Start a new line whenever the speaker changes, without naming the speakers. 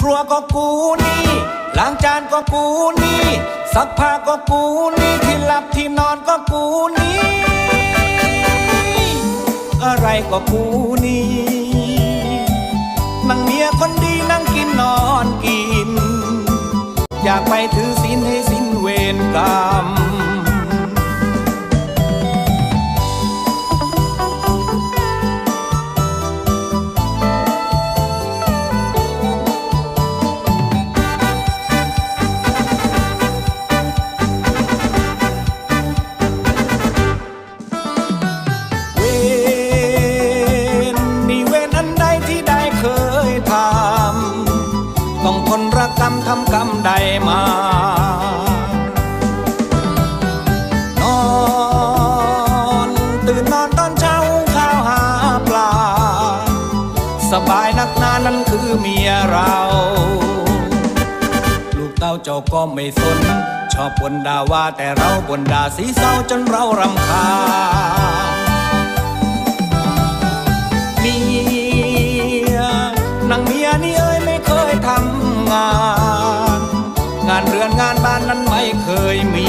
ครัวก็กูนี่ล้างจานก็กูนี่ซักผ้าก็กูนี่ที่หลับที่นอนก็กูนี่ อะไรก็กูนี่นางเมียคนดีนั่งกินนอนกิน อยากไปถือศีลให้สิ้นเวรกา ต้องทนระกกรรมทำกรรมใดมา นอนตื่นนอนตอนเช้าข้าวหาปลา สบายนักหนานั่นคือเมียเรา ลูกเต้าเจ้าก็ไม่สน ชอบบนด่าว่าแต่เราบนด่าสีเศร้าจนเรารำคาญ งานบ้านนั้นไม่เคยมี